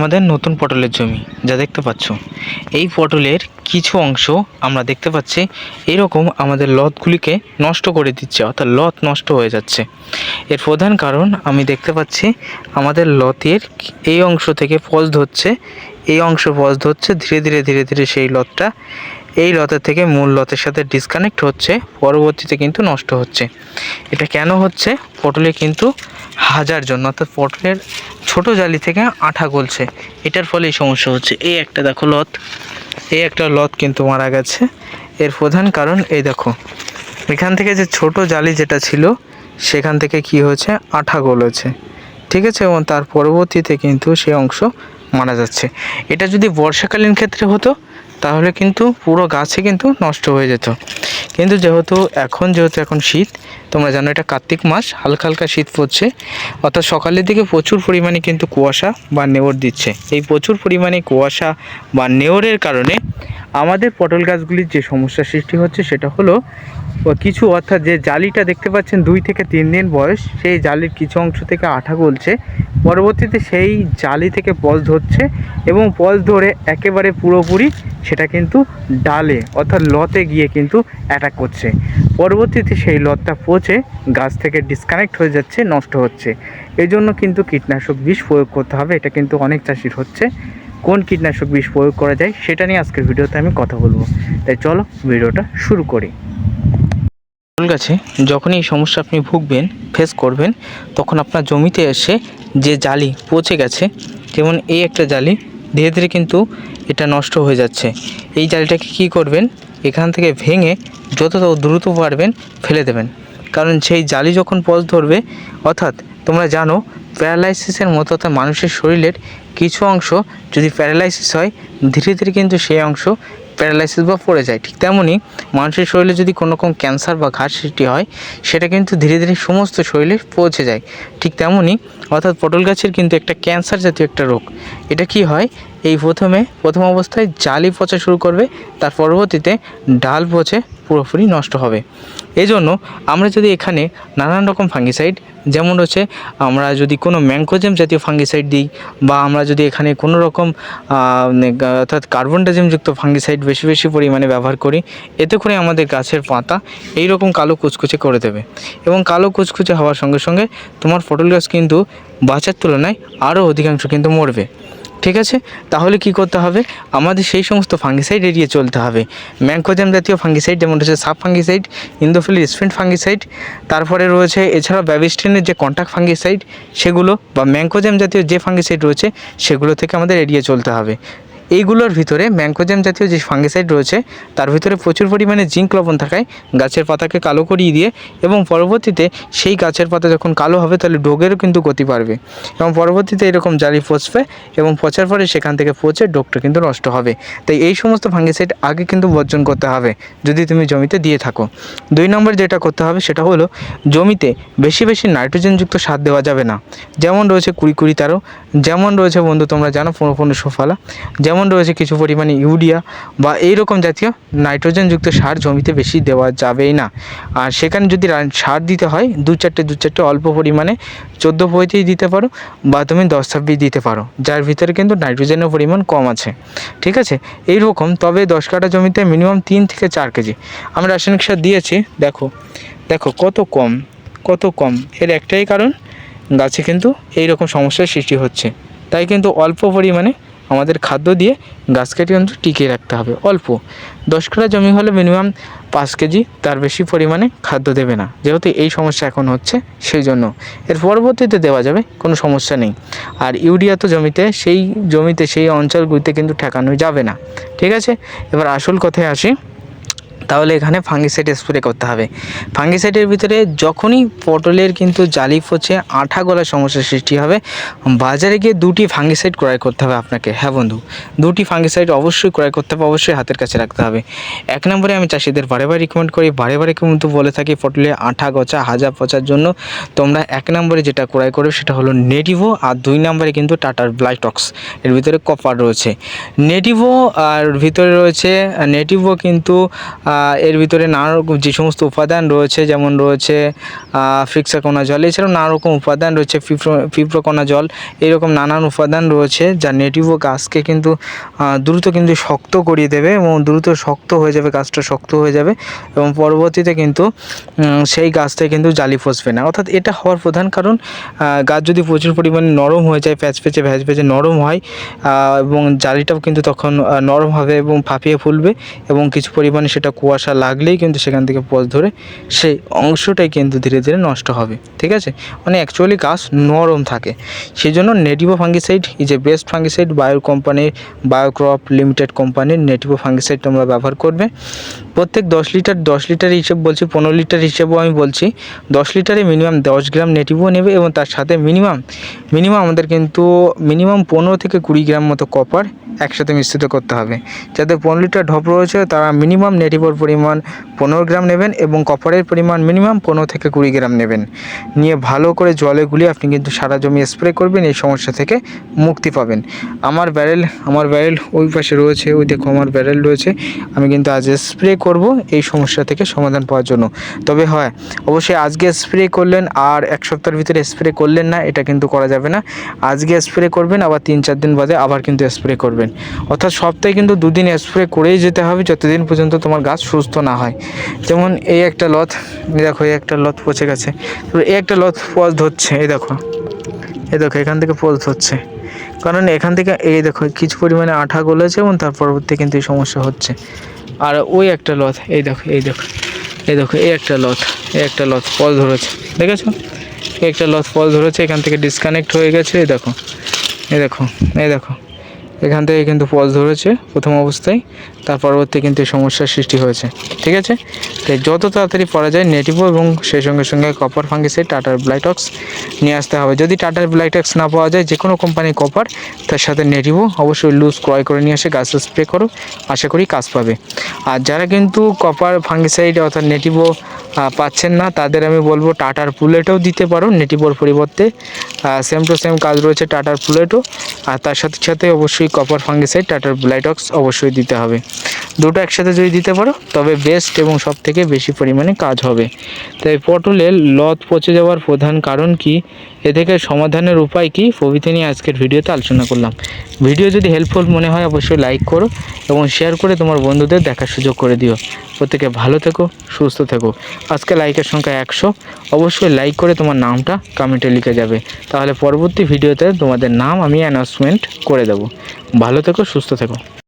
আমাদের নতুন পটলের জমি, যা দেখতে পাচ্ছ। এই পটলের কিছু অংশ আমরা দেখতে পাচ্ছি, এরকম আমাদের লতগুলিকে নষ্ট করে দিচ্ছে, অর্থাৎ লত নষ্ট হয়ে যাচ্ছে। এর প্রধান কারণ আমি দেখতে পাচ্ছি, আমাদের লতের এই অংশ থেকে পজ ধরছে, এই অংশ পজ ধরছে, ধীরে ধীরে ধীরে ধীরে সেই লতটা এই লতের থেকে মূল লতের সাথে ডিসকানেক্ট হচ্ছে, পরবর্তীতে কিন্তু নষ্ট হচ্ছে। এটা কেন হচ্ছে? পটলে কিন্তু হাজার জন্য অর্থাৎ পটলের ছোট জালি থেকে আঠা গলছে। এটার ফলে এই সমস্যা হচ্ছে। এই একটা দেখো লত। এই একটা লত কিন্তু মারা গেছে। এর প্রধান কারণ এই দেখো। এখান থেকে যে ছোট জালি যেটা ছিল, সেখান থেকে কি হয়েছে? আঠা গলেছে। ঠিক আছে? এবং তার পরবর্তীতে কিন্তু সেই অংশ মারা যাচ্ছে। এটা যদি বর্ষাকালীন ক্ষেত্রে হতো তাহলে কিন্তু পুরো গাছে কিন্তু নষ্ট হয়ে যেত। কিন্তু যেহেতু এখন যেহেতু এখন শীত, তোমরা জানো এটা কার্তিক মাস, হালকা হালকা শীত পড়ছে। অর্থাৎ সকালের দিকে প্রচুর পরিমাণে কিন্তু কুয়াশা বা নেওর দিচ্ছে। এই প্রচুর পরিমাণে কুয়াশা বা নেওরের কারণে আমাদের পটল গাছগুলির যে সমস্যার সৃষ্টি হচ্ছে সেটা হলো কিছু অর্থাৎ যে জালিটা দেখতে পাচ্ছেন দুই থেকে তিন দিন বয়স, সেই জালির কিছু অংশ থেকে আঠা গলছে। পরবর্তীতে সেই জালি থেকে পজ ধরছে এবং পজ ধরে একেবারে পুরোপুরি সেটা কিন্তু ডালে অর্থাৎ লতে গিয়ে কিন্তু অ্যাটাক করছে। পরবর্তীতে সেই লতটা পচে গাছ থেকে ডিসকানেক্ট হয়ে যাচ্ছে, নষ্ট হচ্ছে। এই জন্য কিন্তু কীটনাশক বিষ প্রয়োগ করতে হবে, এটা কিন্তু অনেক চাষির হচ্ছে। কোন কীটনাশক বিষ প্রয়োগ করা যায় সেটা নিয়ে আজকের ভিডিওতে আমি কথা বলব। তাই চলো ভিডিওটা শুরু করি। ফুল গাছে যখন এই সমস্যা আপনি ভুগবেন ফেস করবেন, তখন আপনার জমিতে এসে যে জালি পচে গেছে, যেমন এই একটা জালি, ধীরে ধীরে কিন্তু এটা নষ্ট হয়ে যাচ্ছে। এই জালিটাকে কী করবেন? এখান থেকে ভেঙে যত দ্রুত পারবেন ফেলে দেবেন। কারণ সেই জালি যখন পজ ধরবে, অর্থাৎ তোমরা জানো, প্যারালাইসিসের মতো অর্থাৎ মানুষের শরীরের কিছু অংশ যদি প্যারালাইসিস হয়, ধীরে ধীরে কিন্তু সেই অংশ প্যারালাইসিস বা পড়ে যায়। ঠিক তেমনই মানুষের শরীরে যদি কোনো রকম ক্যান্সার বা ঘাস সৃষ্টি হয়, সেটা কিন্তু ধীরে ধীরে সমস্ত শরীরে পৌঁছে যায়। ঠিক তেমনই অর্থাৎ পটল গাছের কিন্তু একটা ক্যান্সার জাতীয় একটা রোগ। এটা কি হয়? এই প্রথমে, প্রথম অবস্থায় জালি পচা শুরু করবে, তার পরবর্তীতে ডাল পচে পুরোপুরি নষ্ট হবে। এই জন্য আমরা যদি এখানে নানান রকম ফাঙ্গিসাইড যেমন হচ্ছে আমরা যদি কোনো ম্যাঙ্কোজেম জাতীয় ফাঙ্গিসাইড দিই, বা আমরা যদি এখানে কোনো রকম অর্থাৎ কার্বন ডাইজিমযুক্ত ফাঙ্গিসাইড বেশি বেশি পরিমাণে ব্যবহার করি, এতে করে আমাদের গাছের পাতা এই রকম কালো কুচকুচে করে দেবে। এবং কালো কুচকুচে হওয়ার সঙ্গে সঙ্গে তোমার পটল গাছ কিন্তু বাঁচার তুলনায় আরও অধিকাংশ কিন্তু মরবে। ঠিক আছে? তাহলে কি করতে হবে? আমাদের সেই সমস্ত ফাঙ্গিসাইড এড়িয়ে চলতে হবে। ম্যাঙ্কোজাম জাতীয় ফাঙ্গিসাইড যেমন রয়েছে Saaf fungicide Indofil sprint fungicide তারপরে রয়েছে এছাড়া ব্যাবিস্টিনের যে কন্ট্যাক্ট ফাঙ্গিসাইড সেগুলো বা ম্যাঙ্কোজাম জাতীয় যে ফাঙ্গিসাইড রয়েছে, সেগুলো থেকে আমাদের এড়িয়ে চলতে হবে। এইগুলোর ভিতরে ম্যাঙ্কোজাম জাতীয় যে ফাঙ্গিসাইড রয়েছে, তার ভিতরে প্রচুর পরিমাণে জিঙ্ক লবণ থাকায় গাছের পাতাকে কালো করিয়ে দিয়ে এবং পরবর্তীতে সেই গাছের পাতা যখন কালো হবে, তাহলে ডোগেরও কিন্তু গতি বাড়বে। এবং পরবর্তীতে এরকম জালি পচবে এবং পচার পরে সেখান থেকে পচে ডোগটা কিন্তু নষ্ট হবে। তাই এই সমস্ত ফাঙ্গিসাইড আগে কিন্তু বর্জন করতে হবে, যদি তুমি জমিতে দিয়ে থাকো। দুই নম্বর যেটা করতে হবে, সেটা হলো জমিতে বেশি বেশি নাইট্রোজেনযুক্ত সার দেওয়া যাবে না। যেমন রয়েছে কুড়ি কুড়ি তেরো যেমন রয়েছে বন্ধু, তোমরা জানো পনেরো সোফালা। যেমন রয়েছে কিছু পরিমাণে ইউরিয়া বা এই রকম জাতীয় নাইট্রোজেনযুক্ত সার জমিতে বেশি দেওয়া যাবেই না। আর সেখানে যদি সার দিতে হয়, দু চারটে দু চারটে অল্প পরিমাণে, চোদ্দ পঁয়ত্রিশ দিতে পারো বা তুমি দশ ছাব্বিশ দিতে পারো, যার ভিতরে কিন্তু নাইট্রোজেনের পরিমাণ কম আছে। ঠিক আছে? এই রকম তবে দশ কাঠা জমিতে মিনিমাম তিন থেকে চার কেজি। আমি রাসায়নিক সার দিয়েছি, দেখো দেখো কত কম কত কম। এর একটাই কারণ গাছে কিন্তু এই রকম সমস্যার সৃষ্টি হচ্ছে। তাই কিন্তু অল্প পরিমাণে আমাদের খাদ্য দিয়ে গাছকে কিন্তু টিকিয়ে রাখতে হবে। অল্প। দশ কাঠা জমি হলে মিনিমাম পাঁচ কেজি তার বেশি পরিমাণে খাদ্য দেবে না। যেহেতু এই সমস্যা এখন হচ্ছে, সেই জন্য। এর পরবর্তীতে দেওয়া যাবে, কোনো সমস্যা নেই। আর ইউরিয়া তো জমিতে, সেই জমিতে, সেই অঞ্চলগুলিতে কিন্তু ঠেকানো যাবে না। ঠিক আছে? এবার আসল কথায় আসি। তাহলে এখানে ফাঙ্গিসাইড স্প্রে করতে হবে। ফাঙ্গিসাইডের ভিতরে যখনই পটলের কিন্তু জালি পচে আঠা গলার সমস্যার সৃষ্টি হবে, বাজারে গিয়ে দুটি ফাঙ্গিসাইড ক্রয় করতে হবে আপনাকে। হ্যাঁ বন্ধু, দুটি ফাঙ্গিসাইড অবশ্যই ক্রয় করতে হবে, অবশ্যই হাতের কাছে রাখতে হবে। এক নম্বরে আমি চাষিদের বারে বারে রিকমেন্ড করি, বারে বারে কিন্তু বলে থাকি পটলে আঠা গচা হাজা পচার জন্য তোমরা এক নম্বরে যেটা ক্রয় করবে সেটা হলো নেটিভো আর দুই নম্বরে কিন্তু টাটার ব্লাইটক্স এর ভিতরে কপার রয়েছে। নেটিভো আর ভিতরে রয়েছে নেটিভো কিন্তু এর ভিতরে নানা রকম যে সমস্ত উপাদান রয়েছে, যেমন রয়েছে ফ্রিক্সাকোনা জল, এছাড়াও নানা রকম উপাদান রয়েছে, ফিপ্রো, ফিপ্রোকোনা জল, এরকম নানান উপাদান রয়েছে যা নেটিভো গাছকে কিন্তু দ্রুত কিন্তু শক্ত করিয়ে দেবে এবং দ্রুত শক্ত হয়ে যাবে, গাছটা শক্ত হয়ে যাবে এবং পরবর্তীতে কিন্তু সেই গাছটায় কিন্তু জালি ফসবে না। অর্থাৎ এটা হওয়ার প্রধান কারণ গাছ যদি প্রচুর পরিমাণে নরম হয়ে যায়, প্যাচ পেঁচে ভ্যাচ ভেজে নরম হয় এবং জালিটাও কিন্তু তখন নরম হবে এবং ফাঁপিয়ে ফুলবে এবং কিছু পরিমাণে সেটা কুয়াশা লাগলেই কিন্তু সেখান থেকে পথ ধরে সেই অংশটাই কিন্তু ধীরে ধীরে নষ্ট হবে, ঠিক আছে? মানে অ্যাকচুয়ালি গাছ নরম থাকে। সেই জন্য Nativo fungicide is a best fungicide Bayer কোম্পানির বায়োক্রপ লিমিটেড কোম্পানির নেটিভো ফাঙ্গিসাইড তোমরা ব্যবহার করবে। প্রত্যেক দশ লিটার দশ লিটার হিসেব বলছি, পনেরো লিটার হিসেবেও আমি বলছি। দশ লিটারে মিনিমাম দশ গ্রাম নেটিভো নেবে এবং তার সাথে মিনিমাম মিনিমাম আমাদের কিন্তু মিনিমাম পনেরো থেকে কুড়ি গ্রাম মতো কপার একসাথে মিশ্রিত করতে হবে। যাদের পনেরো লিটার ঢপ রয়েছে, তারা মিনিমাম নেটিভোর পরিমাণ পনেরো গ্রাম নেবেন এবং কপারের পরিমাণ মিনিমাম পনেরো থেকে কুড়ি গ্রাম নেবেন। নিয়ে ভালো করে জলে গুলিয়ে আপনি কিন্তু সারা জমি স্প্রে করবেন, এই সমস্যা থেকে মুক্তি পাবেন। আমার ব্যারেল আমার ব্যারেল ওই পাশে রয়েছে, ওই দেখো আমার ব্যারেল রয়েছে। আমি কিন্তু আজ স্প্রে করব, এই সমস্যা থেকে সমাধান পাওয়ার জন্য। তবে হয়, অবশ্যই আজকে স্প্রে করলেন, আর এক সপ্তাহের ভিতরে স্প্রে করলেন না, এটা কিন্তু করা যাবে না। আজকে স্প্রে করবেন, আবার তিন চার দিন বাদে আবার কিন্তু স্প্রে করবেন। অর্থাৎ সপ্তাহে কিন্তু দুদিন স্প্রে করেই যেতে হবে যতদিন পর্যন্ত তোমার গাছ সুস্থ না হয়। যেমন এই একটা লত দেখো, এই একটা লত পচে গেছে। এই একটা লত পচ ধরছে, এই দেখো। এই দেখো, এখান থেকে পচ ধরছে। কারণ এখান থেকে এই দেখো, কিছু পরিমাণে আঠা গলেছে এবং তার পরবর্তী কিন্তু এই সমস্যা হচ্ছে। আর ওই একটা লত এই দেখো এই দেখো এই দেখো, এই একটা লত এই একটা লত ফল ধরেছে। দেখেছ? একটা লত ফল ধরেছে, এখান থেকে ডিসকানেক্ট হয়ে গেছে, এই দেখো এই দেখো এই দেখো। এখান থেকে কিন্তু পজ ধরেছে প্রথম অবস্থায়, তার পরবর্তী কিন্তু সমস্যার সৃষ্টি হয়েছে। ঠিক আছে? তাই যত তাড়াতাড়ি পারা যায় নেটিভো এবং সেই সঙ্গে সঙ্গে কপার ফাঙ্গিসাইড টাটার ব্লাইটক্স নিয়ে আসতে হবে। যদি টাটার ব্লাইটক্স না পাওয়া যায় যে কোনো কোম্পানির কপার তার সাথে নেটিভো অবশ্যই লুজ ক্রয় করে নিয়ে এসে গাছে স্প্রে করো। আশা করি কাজ পাবে। আর যারা কিন্তু কপার ফাঙ্গিসাইড অর্থাৎ নেটিভো পাচ্ছেন না, তাদের আমি বলব টাটার পুলেটও দিতে পারো নেটিভোর পরিবর্তে। সেম টু সেম কাজ রয়েছে টাটার পুলেটও আর তার সাথে সাথে অবশ্যই কপার ফাঙ্গিসাইড টাটার ব্লাইটক্স অবশ্যই দিতে হবে। দুটো একসাথে যদি দিতে পারো, তবে বেস্ট এবং সব থেকে বেশি পরিমাণে কাজ হবে। তাই পটলের লত পচে যাওয়ার প্রধান কারণ কি? এ থেকে সমাধানের উপায় কি? প্রভৃতি নিয়ে আজকের ভিডিওতে আলোচনা করলাম। ভিডিও যদি হেল্পফুল মনে হয়, অবশ্যই লাইক করো এবং শেয়ার করে তোমার বন্ধুদের দেখার সুযোগ করে দিও। প্রত্যেকে ভালো থেকো, সুস্থ থেকো। আজকে লাইকের সংখ্যা একশো। অবশ্যই লাইক করে তোমার নামটা কমেন্টে লিখে যাবে। তাহলে পরবর্তী ভিডিওতে তোমাদের নাম আমি অ্যানাউন্সমেন্ট করে দেবো। ভালো থেকো, সুস্থ থেকো।